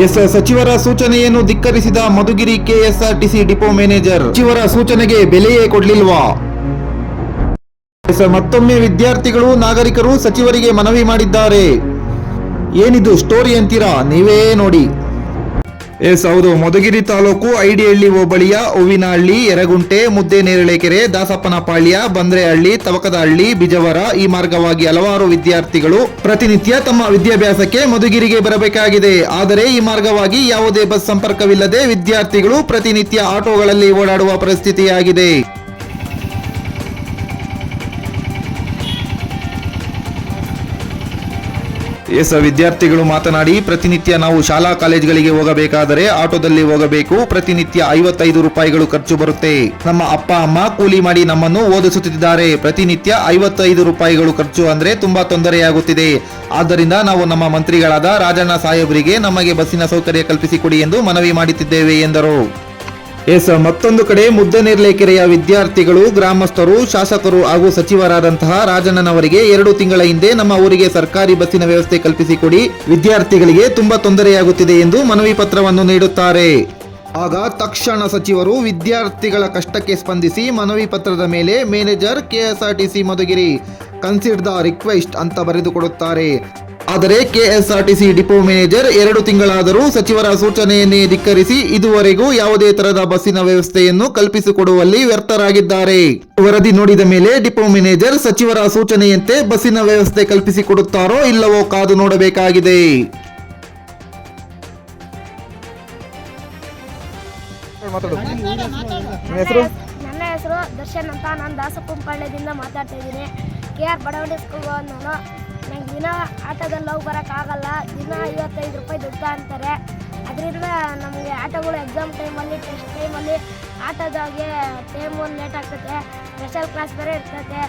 S, ಸಚಿವರ ಸೂಚನೆಯನ್ನು ಧಿಕ್ಕರಿಸಿದ ಮಧುಗಿರಿ ಕೆಎಸ್ಆರ್ಟಿಸಿ ಡಿಪೋ ಮ್ಯಾನೇಜರ್. ಸಚಿವರ ಸೂಚನೆಗೆ ಬೆಲೆಯೇ ಕೊಡಲಿಲ್ವಾ? ಮತ್ತೊಮ್ಮೆ ವಿದ್ಯಾರ್ಥಿಗಳು, ನಾಗರಿಕರು ಸಚಿವರಿಗೆ ಮನವಿ ಮಾಡಿದ್ದಾರೆ. ಏನಿದು ಸ್ಟೋರಿ ಅಂತೀರಾ? ನೀವೇ ನೋಡಿ. ಎಸ್, ಹೌದು. ಮಧುಗಿರಿ ತಾಲೂಕು ಐಡಿಹಳ್ಳಿ ಹೋಬಳಿಯ ಹೂವಿನಹಳ್ಳಿ, ಯರಗುಂಟೆ, ಮುದ್ದೇನೇರಳೆಕೆರೆ, ದಾಸಪ್ಪನಪಾಳ್ಯ, ಬಂದ್ರೆಹಳ್ಳಿ, ತವಕದಹಳ್ಳಿ, ಬಿಜವರ ಈ ಮಾರ್ಗವಾಗಿ ಹಲವಾರು ವಿದ್ಯಾರ್ಥಿಗಳು ಪ್ರತಿನಿತ್ಯ ತಮ್ಮ ವಿದ್ಯಾಭ್ಯಾಸಕ್ಕೆ ಮಧುಗಿರಿಗೆ ಬರಬೇಕಾಗಿದೆ. ಆದರೆ ಈ ಮಾರ್ಗವಾಗಿ ಯಾವುದೇ ಬಸ್ ಸಂಪರ್ಕವಿಲ್ಲದೆ ವಿದ್ಯಾರ್ಥಿಗಳು ಪ್ರತಿನಿತ್ಯ ಆಟೋಗಳಲ್ಲಿ ಓಡಾಡುವ ಪರಿಸ್ಥಿತಿಯಾಗಿದೆ. ಎಸ್, ವಿದ್ಯಾರ್ಥಿಗಳು ಮಾತನಾಡಿ, ಪ್ರತಿನಿತ್ಯ ನಾವು ಶಾಲಾ ಕಾಲೇಜುಗಳಿಗೆ ಹೋಗಬೇಕಾದರೆ ಆಟೋದಲ್ಲಿ ಹೋಗಬೇಕು. ಪ್ರತಿನಿತ್ಯ ಐವತ್ತೈದು ರೂಪಾಯಿಗಳು ಖರ್ಚು ಬರುತ್ತೆ. ನಮ್ಮ ಅಪ್ಪ, ಅಮ್ಮ ಕೂಲಿ ಮಾಡಿ ನಮ್ಮನ್ನು ಓದಿಸುತ್ತಿದ್ದಾರೆ. ಪ್ರತಿನಿತ್ಯ ಐವತ್ತೈದು ರೂಪಾಯಿಗಳು ಖರ್ಚು ಅಂದ್ರೆ ತುಂಬಾ ತೊಂದರೆಯಾಗುತ್ತಿದೆ. ಆದ್ದರಿಂದ ನಾವು ನಮ್ಮ ಮಂತ್ರಿಗಳಾದ ರಾಜಣ್ಣ ಸಾಹೇಬರಿಗೆ ನಮಗೆ ಬಸ್ಸಿನ ಸೌಕರ್ಯ ಕಲ್ಪಿಸಿಕೊಡಿ ಎಂದು ಮನವಿ ಮಾಡುತ್ತಿದ್ದೇವೆ ಎಂದರು. ಎಸ್ ಮತ್ತೊಂದು ಕಡೆ ಮುದ್ದನೇರ್ಲೆಕೆರೆಯ ವಿದ್ಯಾರ್ಥಿಗಳು, ಗ್ರಾಮಸ್ಥರು, ಶಾಸಕರು ಹಾಗೂ ಸಚಿವರಾದಂತಹ ರಾಜಣ್ಣನವರಿಗೆ ಎರಡು ತಿಂಗಳ ಹಿಂದೆ ನಮ್ಮ ಊರಿಗೆ ಸರ್ಕಾರಿ ಬಸ್ಸಿನ ವ್ಯವಸ್ಥೆ ಕಲ್ಪಿಸಿಕೊಡಿ. ವಿದ್ಯಾರ್ಥಿಗಳಿಗೆ ತುಂಬಾ ತೊಂದರೆಯಾಗುತ್ತಿದೆ ಎಂದು ಮನವಿ ಪತ್ರವನ್ನು ನೀಡುತ್ತಾರೆ. ಆಗ ತಕ್ಷಣ ಸಚಿವರು ವಿದ್ಯಾರ್ಥಿಗಳ ಕಷ್ಟಕ್ಕೆ ಸ್ಪಂದಿಸಿ ಮನವಿ ಪತ್ರದ ಮೇಲೆ manager KSRTC Madhugiri consider the request ಅಂತ ಬರೆದುಕೊಡುತ್ತಾರೆ ಆದರೆ ಕೆಎಸ್ಆರ್ಟಿಸಿ ಡಿಪೋ ಮ್ಯಾನೇಜರ್ ಎರಡು ತಿಂಗಳಾದರೂ ಸಚಿವರ ಸೂಚನೆಯನ್ನೇ ಧಿಕ್ಕರಿಸಿ ಇದುವರೆಗೂ ಯಾವುದೇ ತರಹದ ಬಸ್ಸಿನ ವ್ಯವಸ್ಥೆಯನ್ನು ಕಲ್ಪಿಸಿಕೊಡುವಲ್ಲಿ ವ್ಯರ್ಥರಾಗಿದ್ದಾರೆ. ವರದಿ ನೋಡಿದ ಮೇಲೆ ಡಿಪೋ ಮ್ಯಾನೇಜರ್ ಸಚಿವರ ಸೂಚನೆಯಂತೆ ಬಸ್ಸಿನ ವ್ಯವಸ್ಥೆ ಕಲ್ಪಿಸಿಕೊಡುತ್ತಾರೋ ಇಲ್ಲವೋ ಕಾದು ನೋಡಬೇಕಾಗಿದೆ. ಹೆಸರು? ನನ್ನ ಹೆಸರು ದರ್ಶನ್ ಅಂತ. ನಾನು ದಾಸಪ್ಪನಪಾಳ್ಯದಿಂದ ಮಾತಾಡ್ತಾ ಇದ್ದೀನಿ. ಕೆ ಆರ್ ಬಡವಣಿ ಸ್ಕೂಲ್ ನಾನು ನಂಗೆ ದಿನ ಆಟೋದಲ್ಲಿ ಹೋಗಿ ಬರೋಕ್ಕಾಗಲ್ಲ, ದಿನ ಐವತ್ತೈದು ರೂಪಾಯಿ ದುಡ್ಡು ಅಂತಾರೆ. ಅದರಿಂದ ನಮಗೆ ಆಟೋಗಳು ಎಕ್ಸಾಮ್ ಟೈಮಲ್ಲಿ ಟೆಸ್ಟ್ ಟೈಮಲ್ಲಿ ಆಟೋದಾಗೆ ಟೈಮ್ ಲೇಟ್ ಆಗ್ತದೆ ಸ್ಪೆಷಲ್ ಕ್ಲಾಸ್ ಬೇರೆ ಇರ್ತದೆ.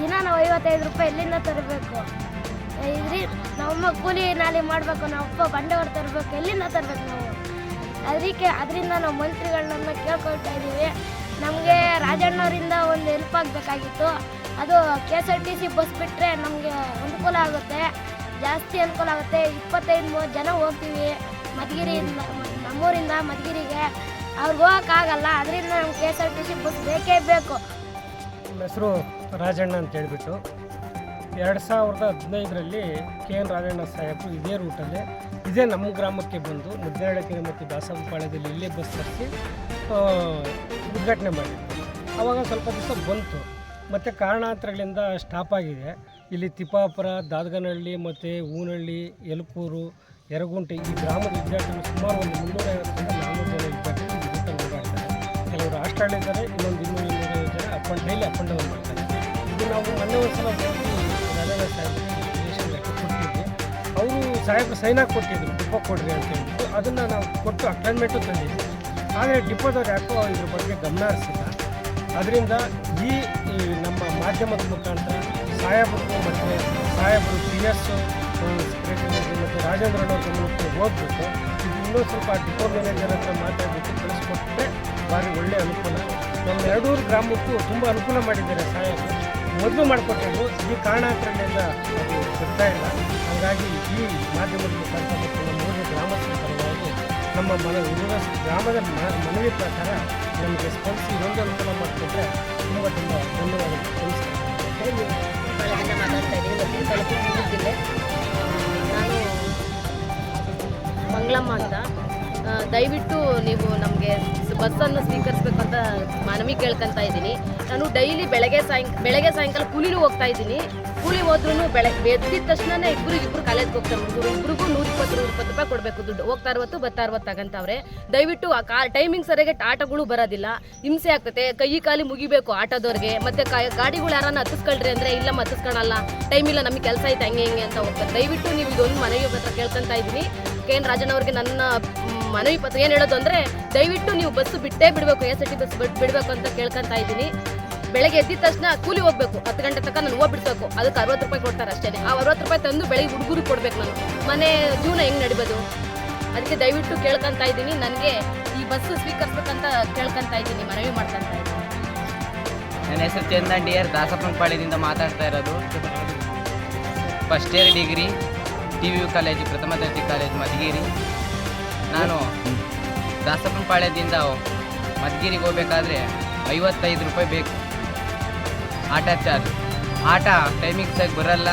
ದಿನ ನಾವು ಐವತ್ತೈದು ರೂಪಾಯಿ ಎಲ್ಲಿಂದ ತರಬೇಕು? ಇದ್ರಿ ನಮ್ಮ ಕೂಲಿ ನಾಲಿ ಮಾಡಬೇಕು ನಮ್ಮಪ್ಪ ಬಂಡೆ ಹೊರ ತರಬೇಕು, ಎಲ್ಲಿಂದ ತರಬೇಕು ನಾವು? ಅದಕ್ಕೆ ಅದರಿಂದ ನಾವು ಮಂತ್ರಿಗಳನ್ನ ಕೇಳ್ಕೊಳ್ತಾ ಇದ್ದೀವಿ ನಮಗೆ ರಾಜಣ್ಣವರಿಂದ ಒಂದು ಹೆಲ್ಪ್ ಆಗಬೇಕಾಗಿತ್ತು. ಅದು K S R T C bus ಬಿಟ್ಟರೆ ನಮಗೆ ಅನುಕೂಲ ಆಗುತ್ತೆ. ಜಾಸ್ತಿ ಅನುಕೂಲ ಆಗುತ್ತೆ. ಇಪ್ಪತ್ತೈದು ಮೂವತ್ತು ಜನ ಹೋಗ್ತೀವಿ ಮಧುಗಿರಿಯಿಂದ ನಮ್ಮೂರಿಂದ ಮಧುಗಿರಿಗೆ. ಅವ್ರಿಗೆ ಹೋಗೋಕ್ಕಾಗಲ್ಲ. ಅದರಿಂದ ನಮ್ಗೆ K S R T C bus ಬೇಕೇ ಬೇಕು. ನಮ್ಮ ಹೆಸರು ರಾಜಣ್ಣ ಅಂತ ಹೇಳಿಬಿಟ್ಟು ಎರಡು ಸಾವಿರದ ಹದಿನೈದರಲ್ಲಿ ಕೆ ಎನ್ ರಾಜಣ್ಣ ಸಾಹೇಬರು ಇದೇ ರೂಟಲ್ಲಿ ಇದೇ ನಮ್ಮ ಗ್ರಾಮಕ್ಕೆ ಬಂದು ಮುದ್ದೇಳಕೆರೆ ಮತ್ತು ದಾಸನಪಾಳ್ಯದಲ್ಲಿ ಇಲ್ಲೇ ಬಸ್ ತರಿಸಿ ಉದ್ಘಾಟನೆ ಮಾಡಿದ್ರು. ಅವಾಗ ಸ್ವಲ್ಪ ದಿವಸ ಬಂತು. ಮತ್ತು ಕಾರಣಾಂತರಗಳಿಂದ ಸ್ಟಾಪ್ ಆಗಿದೆ. ಇಲ್ಲಿ ತಿಪ್ಪಾಪುರ, ದಾದಗನಹಳ್ಳಿ ಮತ್ತು ಹೂನಹಳ್ಳಿ ಯಲಕೂರು ಯರಗುಂಟೆ ಈ ಗ್ರಾಮದ ವಿದ್ಯಾರ್ಥಿಗಳು ಸುಮಾರು ಒಂದು ಮುನ್ನೂರೈವತ್ತರಿಂದ ನಾನ್ನೂರು ಜನ ವಿದ್ಯಾರ್ಥಿಗಳು ಮಾಡ್ತಾರೆ ಓಡಾಡ್ತಾರೆ ಕೆಲವರು ಇನ್ನೊಂದು ಇನ್ನೂರು ಇನ್ನೂರೈವತ್ತು ಜನ up and daily up and down ಮಾಡ್ತಾರೆ ಇದು ನಾವು ಮೊನ್ನೆ ಒಂದು ಸಲ ಕೊಟ್ಟಿದ್ವಿ. ಅವರು ಸಾಹೇಬರು ಸೈನ್ ಹಾಕಿ ಕೊಟ್ಟಿದ್ರು, ಡಿಪೋ ಕೊಡ್ರಿ ಅಂತ ಹೇಳಿಬಿಟ್ಟು. ಅದನ್ನು ನಾವು ಕೊಟ್ಟು ಅಪಾಯಿಂಟ್ಮೆಂಟು ತಂದಿದ್ವಿ. ಆದರೆ ಡಿಪೋದವ್ರು ಯಾಕೋ ಇದ್ರ ಬಗ್ಗೆ ಗಮನ ಹರಿಸಿಲ್ಲ. ಅದರಿಂದ ಈ ನಮ್ಮ ಮಾಧ್ಯಮದ ಮುಖಾಂತರ ಸಾಹೇಬರು ಮತ್ತು ಸಾಹೇಬರು ಪಿ ಎಸ್ ಮತ್ತು ರಾಜೇಂದ್ರನವ್ರ ಗಮನಕ್ಕೆ ಹೋಗ್ಬಿಟ್ಟು ಇದು ಇನ್ನೂ ಸ್ವಲ್ಪ ಡಿಪೋ ಮ್ಯಾನೇಜರ್ ಹತ್ರ ಮಾತಾಡಬೇಕು ಕಳಿಸ್ಕೊಟ್ರೆ ಭಾರಿ ಒಳ್ಳೆಯ ಅನುಕೂಲ. ನಮ್ಮ ಎರಡೂರು ಗ್ರಾಮಕ್ಕೂ ತುಂಬ ಅನುಕೂಲ ಮಾಡಿದ್ದಾರೆ ಸಾಹೇಬರು ಮೊದಲು ಮಾಡಿಕೊಟ್ಟಿದ್ದು ಈ ಕಾರಣಾಂತರಣೆಯಿಂದ ಅದು ಬರ್ತಾ ಇಲ್ಲ. ಹಾಗಾಗಿ ಈ ಮಾಧ್ಯಮದ ಮುಖಾಂತರ ಮತ್ತು ನಮ್ಮ ಮೂರು ಗ್ರಾಮಸ್ಥರ ನಮ್ಮ ಮನೆ ಊರಿನ ಗ್ರಾಮದ ಮ- ಮನವಿ ಪ್ರಕಾರ ನಮಗೆ ಸ್ಪಂದಿಸಿ ಅಂತ ಅನುಕೂಲ ಮಾಡ್ತಿದ್ರೆ ತುಂಬ ತುಂಬ ಧನ್ಯವಾದ ಮಾತಾಡ್ತಾ ಇದ್ದೀನಿ ಜಿಲ್ಲೆ ನಾನು ಮಂಗಳಮ್ಮ ಅಂತ. ದಯವಿಟ್ಟು ನೀವು ನಮಗೆ ಬಸ್ಸನ್ನು ಸ್ವೀಕರಿಸಬೇಕು ಅಂತ ಮನವಿ ಕೇಳ್ಕೊಂತ ಇದ್ದೀನಿ. ನಾನು ಡೈಲಿ ಬೆಳಗ್ಗೆ ಸಾಯಂಕ, ಬೆಳಗ್ಗೆ ಸಾಯಂಕಾಲ ಕೂಲಿನೂ ಹೋಗ್ತಾ ಇದ್ದೀನಿ. ಕೂಲಿ ಹೋದ್ರೂ ಬೆಳಗ್ಗೆ ಎದ್ದಿದ ತಕ್ಷಣನೇ ಇಬ್ಬರು ಇಬ್ಬರು ಕಾಲೇಜ್ಗೆ ಹೋಗ್ತಾರೆ. ಹುಡುಗರು ಇಬ್ಬರಿಗೂ ನೂರ ಇಪ್ಪತ್ತು ನೂರ ಇಪ್ಪತ್ತು ರೂಪಾಯಿ ಕೊಡಬೇಕು ದುಡ್ಡು. ಹೋಗ್ತಾ ಇರುವತ್ತು, ಬರ್ತಾ ಇರುವತ್ತು ತಗಂತವ್ರೆ. ದಯವಿಟ್ಟು ಆ ಕಾ ಟೈಮಿಂಗ್ ಸರಿಯಾಗಿ ಆಟೋಗಳು ಬರೋದಿಲ್ಲ. ಹಿಂಸೆ ಆಗ್ತದೆ. ಕೈ ಕಾಲಿ ಮುಗಿಬೇಕು ಆಟೋದವ್ರಿಗೆ. ಮತ್ತೆ ಗಾಡಿಗಳು ಯಾರನ್ನ ಹತ್ತಿಸ್ಕೊಳ್ರಿ ಅಂದರೆ ಇಲ್ಲ ಹತ್ತಿಸ್ಕೊಳಲ್ಲ ಟೈಮ್ ಇಲ್ಲ, ನಮಗೆ ಕೆಲಸ ಐತೆ, ಹಂಗೆ ಹಿಂಗೆ ಅಂತ ಹೋಗ್ತಾರೆ. ದಯವಿಟ್ಟು ನೀವು ಇದೊಂದು ಮನವಿ ಹತ್ರ ಕೇಳ್ಕೊಂತ ಇದ್ದೀನಿ. ಕೆ ಎನ್ ರಾಜನವ್ರಿಗೆ ನನ್ನ ಮನವಿ ಪತ್ರ ಏನು ಹೇಳೋದು ಅಂದ್ರೆ, ದಯವಿಟ್ಟು ನೀವು ಬಸ್ ಬಿಟ್ಟೇ ಬಿಡಬೇಕು ಎಸ್ ಟಿ ಬಸ್ ಬಿಟ್ಟು ಬಿಡಬೇಕು ಅಂತ ಕೇಳ್ಕೊಂತ ಇದ್ದೀನಿ. ಬೆಳಗ್ಗೆ ಎದ್ದಿದ ತಕ್ಷಣ ಕೂಲಿ ಹೋಗ್ಬೇಕು, ಹತ್ತು ಗಂಟೆ ತನಕ ನಾನು ಹೋಗ್ಬಿಡ್ಬೇಕು ಅದಕ್ಕೆ ಅರವತ್ತು ರೂಪಾಯಿ ಕೊಡ್ತಾರೆ ಅಷ್ಟೇ. ಆ ಅರವತ್ತು ರೂಪಾಯಿ ತಂದು ಬೆಳಗ್ಗೆ ಹುಡುಗರು ಕೊಡ್ಬೇಕು ನಾನು. ಮನೆ ಜೀವನ ಹೆಂಗ್ ನಡಿಬೋದು? ಅದಕ್ಕೆ ದಯವಿಟ್ಟು ಕೇಳ್ಕೊಂತ ಇದ್ದೀನಿ. ನನಗೆ ಈ ಬಸ್ ಸ್ವೀಕರಿಸ್ಬೇಕಂತ ಕೇಳ್ಕೊಂತ ಇದ್ದೀನಿ, ಮನವಿ ಮಾಡ್ತಾ ಇದ್ದೀನಿ. ನನ್ನ ಹೆಸರು ಚಂದನ್ ಡಿ ಆರ್ ದಾಸಪ್ಪನಪಾಳ್ಯದಿಂದ ಮಾತಾಡ್ತಾ ಇರೋದು. First year degree T U college ಪ್ರಥಮ ದರ್ಜೆ ಕಾಲೇಜು ಮಧುಗಿರಿ. ನಾನು ದಾಸಪ್ಪನಪಾಳ್ಯದಿಂದ ಮದ್ಗಿರಿಗೆ ಹೋಗ್ಬೇಕಾದ್ರೆ ಐವತ್ತೈದು ರೂಪಾಯಿ ಬೇಕು. ಆಟ ಚಾರ್ಜ್. ಆಟ ಟೈಮಿಂಗ್ಸಾಗಿ ಬರಲ್ಲ.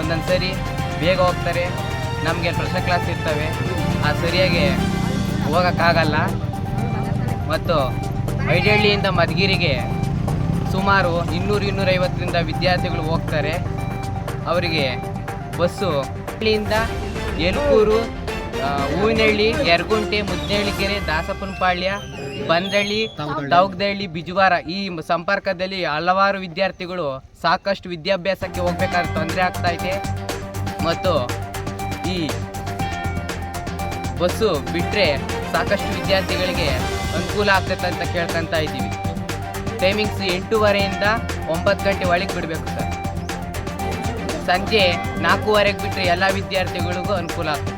ಒಂದೊಂದು ಸರಿ ಬೇಗ ಹೋಗ್ತಾರೆ. ನಮಗೆ ಸ್ಪೆಷಲ್ ಕ್ಲಾಸ್ ಇರ್ತವೆ. ಆ ಸರಿಯಾಗಿ ಹೋಗೋಕ್ಕಾಗಲ್ಲ. ಮತ್ತು ಐಡಹಳ್ಳಿಯಿಂದ ಮಧುಗಿರಿಗೆ ಸುಮಾರು ಇನ್ನೂರು ಇನ್ನೂರೈವತ್ತರಿಂದ ವಿದ್ಯಾರ್ಥಿಗಳು ಹೋಗ್ತಾರೆ. ಅವರಿಗೆ ಬಸ್ಸು ಹಳ್ಳಿಯಿಂದ ಯಲ್ಕೂರು ಆ, ಹೂವಿನಹಳ್ಳಿ ಯರ್ಗುಂಟೆ ಮುದ್ನಹಳ್ಳಿಕೆರೆ ದಾಸಪ್ಪನಪಾಳ್ಯ ಬಂದಳ್ಳಿ ದೌಗ್ದಹಳ್ಳಿ ಬಿಜುವಾರ ಈ ಸಂಪರ್ಕದಲ್ಲಿ ಹಲವಾರು ವಿದ್ಯಾರ್ಥಿಗಳು ಸಾಕಷ್ಟು ವಿದ್ಯಾಭ್ಯಾಸಕ್ಕೆ ಹೋಗ್ಬೇಕಾದ್ರೆ ತೊಂದರೆ ಆಗ್ತಾ ಇದೆ. ಮತ್ತು ಈ ಬಸ್ಸು ಬಿಟ್ಟರೆ ಸಾಕಷ್ಟು ವಿದ್ಯಾರ್ಥಿಗಳಿಗೆ ಅನುಕೂಲ ಆಗ್ತೈತೆ ಅಂತ ಕೇಳ್ಕೊಂತ ಇದ್ದೀವಿ. ಟೈಮಿಂಗ್ಸ್ ಎಂಟೂವರೆಯಿಂದ ಒಂಬತ್ತು ಗಂಟೆ ಒಳಗೆ ಬಿಡಬೇಕು ಸರ್. ಸಂಜೆ ನಾಲ್ಕೂವರೆಗೆ ಬಿಟ್ಟರೆ ಎಲ್ಲ ವಿದ್ಯಾರ್ಥಿಗಳಿಗೂ ಅನುಕೂಲ ಆಗ್ತದೆ